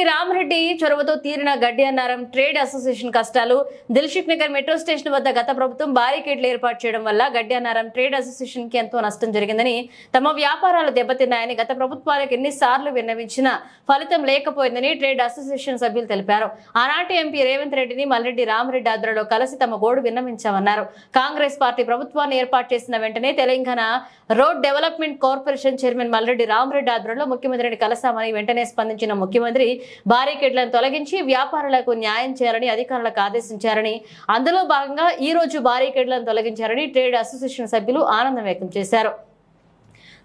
మల్లెడ్డి రామరెడ్డి చొరవతో తీరిన గడ్డి అన్నారం ట్రేడ్ అసోసియేషన్ కష్టాలు. దిల్షుక్ నగర్ మెట్రో స్టేషన్ వద్ద గత ప్రభుత్వం బారికేడ్లు ఏర్పాటు చేయడం వల్ల గడ్డి అన్నారం ట్రేడ్ అసోసియేషన్కి ఎంతో నష్టం జరిగిందని తమ వ్యాపారాలు దెబ్బతిన్నాయని గత ప్రభుత్వాలకు ఎన్నిసార్లు విన్నవించినా ఫలితం లేకపోయిందని ట్రేడ్ అసోసియేషన్ సభ్యులు తెలిపారు. ఆనాటి ఎంపీ రేవంత్ రెడ్డిని మల్రెడ్డి రామరెడ్డి ఆధ్వర్యంలో కలిసి తమ గోడు విన్నవించామన్నారు. కాంగ్రెస్ పార్టీ ప్రభుత్వాన్ని ఏర్పాటు చేసిన వెంటనే Telangana road development corporation chairman Malreddy Ramareddy ఆధ్వర్యంలో ముఖ్యమంత్రిని కలిశామని వెంటనే స్పందించిన ముఖ్యమంత్రి బారికేడ్లను తొలగించి వ్యాపారులకు న్యాయం చేయాలని అధికారులకు ఆదేశించారని అందులో భాగంగా ఈ రోజు బారికేడ్లను తొలగించారని ట్రేడ్ అసోసియేషన్ సభ్యులు ఆనందం వ్యక్తం చేశారు.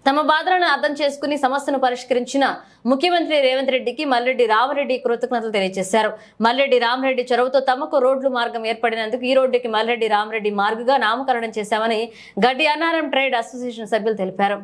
తమ బాధలను అర్థం చేసుకుని సమస్యను పరిష్కరించిన ముఖ్యమంత్రి రేవంత్ రెడ్డికి మల్లెడ్డి రామరెడ్డి కృతజ్ఞతలు తెలియజేశారు. మల్లెడ్డి రామరెడ్డి చొరవతో తమకు రోడ్లు మార్గం ఏర్పడినందుకు ఈ రోడ్డుకి మల్లెడ్డి రామరెడ్డి మార్గుగా నామకరణం చేశామని గడ్డి అన్నారం ట్రేడ్ అసోసియేషన్ సభ్యులు తెలిపారు.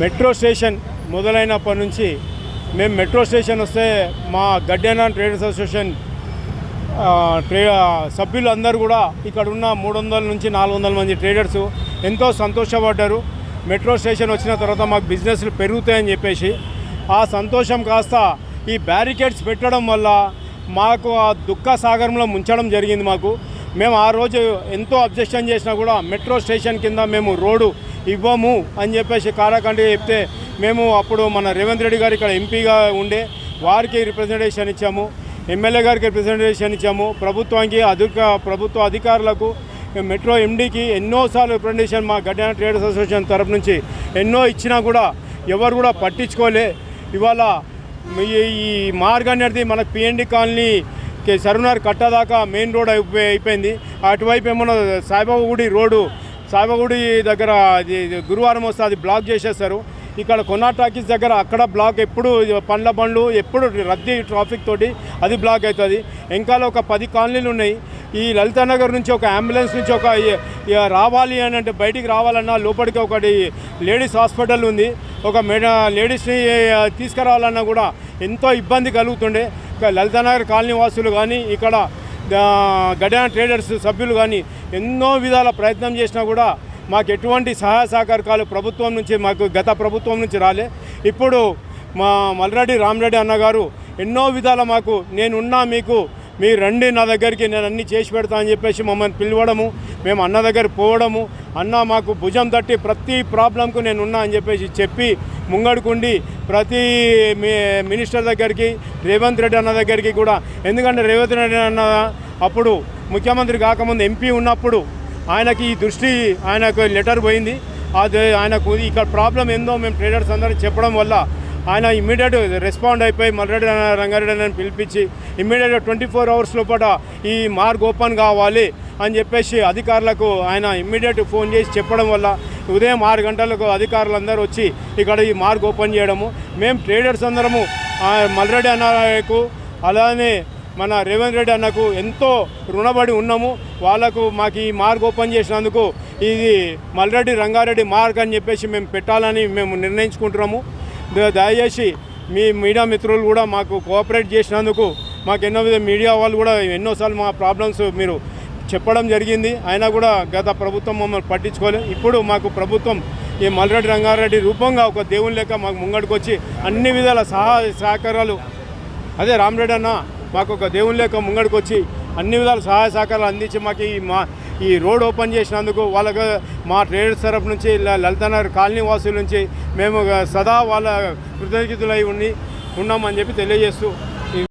మెట్రో స్టేషన్ మొదలైనప్పటి నుంచి మేము మెట్రో స్టేషన్ వస్తే మా గడ్డెనా ట్రేడ్ అసోసియేషన్ ట్రే సభ్యులు కూడా ఇక్కడ ఉన్న మూడు వందల నుంచి నాలుగు వందల మంది ట్రేడర్స్ ఎంతో సంతోషపడ్డారు. మెట్రో స్టేషన్ వచ్చిన తర్వాత మాకు బిజినెస్లు పెరుగుతాయని చెప్పేసి ఆ సంతోషం కాస్త ఈ బ్యారికేడ్స్ పెట్టడం వల్ల మాకు ఆ దుఃఖ సాగరంలో ముంచడం జరిగింది మాకు. మేము ఆ రోజు ఎంతో అబ్జెక్షన్ చేసినా కూడా మెట్రో స్టేషన్ కింద మేము రోడ్డు ఇవ్వము అని చెప్పేసి కారాకండి చెప్తే మేము అప్పుడు మన రేవంత్ రెడ్డి గారు ఇక్కడ ఎంపీగా ఉండే వారికి రిప్రజెంటేషన్ ఇచ్చాము. ఎమ్మెల్యే గారికి రిప్రజెంటేషన్ ఇచ్చాము. ప్రభుత్వానికి అధిక ప్రభుత్వ అధికారులకు మెట్రో ఎండీకి ఎన్నోసార్లు రిప్రజెంటేషన్ మా గడ్డ ట్రేడ్ అసోసియేషన్ తరపు నుంచి ఎన్నో ఇచ్చినా కూడా ఎవరు కూడా పట్టించుకోలే. ఇవాళ ఈ ఈ మార్గం అనేది మన పిఎండి కాలనీ సరునార్ కట్టదాకా మెయిన్ రోడ్ అయిపోయింది. అటువైపు ఏమన్నా సాయిబాబా గుడి రోడ్డు సాయిబాబా గుడి దగ్గర అది గురువారం వస్తే అది బ్లాక్ చేసేస్తారు. ఇక్కడ కొన్నా టాకీస్ దగ్గర అక్కడ బ్లాక్ ఎప్పుడు పండ్ల బండ్లు ఎప్పుడు రద్దీ ట్రాఫిక్ తోటి అది బ్లాక్ అవుతుంది. ఇంకా ఒక పది కాలనీలు ఉన్నాయి. ఈ లలిత నగర్ నుంచి ఒక అంబులెన్స్ నుంచి ఒక రావాలి అని అంటే బయటికి రావాలన్నా లోపలికి ఒకటి లేడీస్ హాస్పిటల్ ఉంది. ఒక మేడ లేడీస్ని తీసుకురావాలన్నా కూడా ఎంతో ఇబ్బంది కలుగుతుండే. లలిత లలితానగర్ కాలనీ వాసులు కానీ ఇక్కడ గడియాన ట్రేడర్స్ సభ్యులు కానీ ఎన్నో విధాల ప్రయత్నం చేసినా కూడా మాకు ఎటువంటి సహాయ సహకారాలు ప్రభుత్వం నుంచి మాకు గత ప్రభుత్వం నుంచి రాలే. ఇప్పుడు మా మల్రెడ్డి రామరెడ్డి అన్నగారు ఎన్నో విధాల మాకు నేనున్నా మీకు మీరు రండి నా దగ్గరికి నేను అన్నీ చేసి పెడతా అని చెప్పేసి మమ్మల్ని పిలవడము మేము అన్న దగ్గర పోవడము అన్న మాకు భుజం తట్టి ప్రతి ప్రాబ్లంకు నేను ఉన్నా అని చెప్పేసి చెప్పి ముంగడుకుండి ప్రతి మినిస్టర్ దగ్గరికి రేవంత్ రెడ్డి అన్న దగ్గరికి కూడా ఎందుకంటే రేవంత్ రెడ్డి అన్న అప్పుడు ముఖ్యమంత్రి కాకముందు ఎంపీ ఉన్నప్పుడు ఆయనకి ఈ దృష్టి ఆయనకు లెటర్ పోయింది. అది ఆయనకు ఇక్కడ ప్రాబ్లం ఏందో మేము ట్రేడర్స్ అందరం చెప్పడం వల్ల ఆయన ఇమ్మీడియట్ రెస్పాండ్ అయిపోయి మల్రెడ్డి రంగారెడ్డి అని పిలిపించి ఇమ్మీడియట్గా ట్వంటీ ఫోర్ అవర్స్ లోపల ఈ మార్గ్ ఓపెన్ కావాలి అని చెప్పేసి అధికారులకు ఆయన ఇమ్మీడియట్ ఫోన్ చేసి చెప్పడం వల్ల ఉదయం ఆరు గంటలకు అధికారులందరూ వచ్చి ఇక్కడ ఈ మార్గ్ ఓపెన్ చేయడము. మేము ట్రేడర్స్ అందరము మల్రెడ్డి అన్నకు అలానే మన రేవంత్ రెడ్డి అన్నకు ఎంతో రుణపడి ఉన్నాము. వాళ్ళకు మాకు ఈ మార్గ్ ఓపెన్ చేసినందుకు ఇది మల్రెడ్డి రంగారెడ్డి మార్గ్ అని చెప్పేసి మేము పెట్టాలని మేము నిర్ణయించుకుంటున్నాము. దయచేసి మీ మీడియా మిత్రులు కూడా మాకు కోఆపరేట్ చేసినందుకు మాకు ఎన్నో విధ మీడియా వాళ్ళు కూడా ఎన్నోసార్లు మా ప్రాబ్లమ్స్ మీరు చెప్పడం జరిగింది. అయినా కూడా గత ప్రభుత్వం మమ్మల్ని పట్టించుకోలేదు. ఇప్పుడు మాకు ప్రభుత్వం ఈ మల్రెడ్డి రంగారెడ్డి రూపంగా ఒక దేవుని లెక్క మాకు ముంగడికి వచ్చి అన్ని విధాల సహా సహకారాలు. అదే రామరెడ్డి అన్న మాకు ఒక దేవుని లేక ముంగడికి వచ్చి అన్ని విధాల సహాయ సహకారాలు అందించి మాకు ఈ మా ఈ రోడ్ ఓపెన్ చేసినందుకు వాళ్ళకు మా ట్రేడర్స్ తరఫు నుంచి లలితనగర్ కాలనీ వాసుల నుంచి మేము సదా వాళ్ళ కృతజ్ఞతలై ఉండి ఉన్నామని చెప్పి తెలియజేస్తూ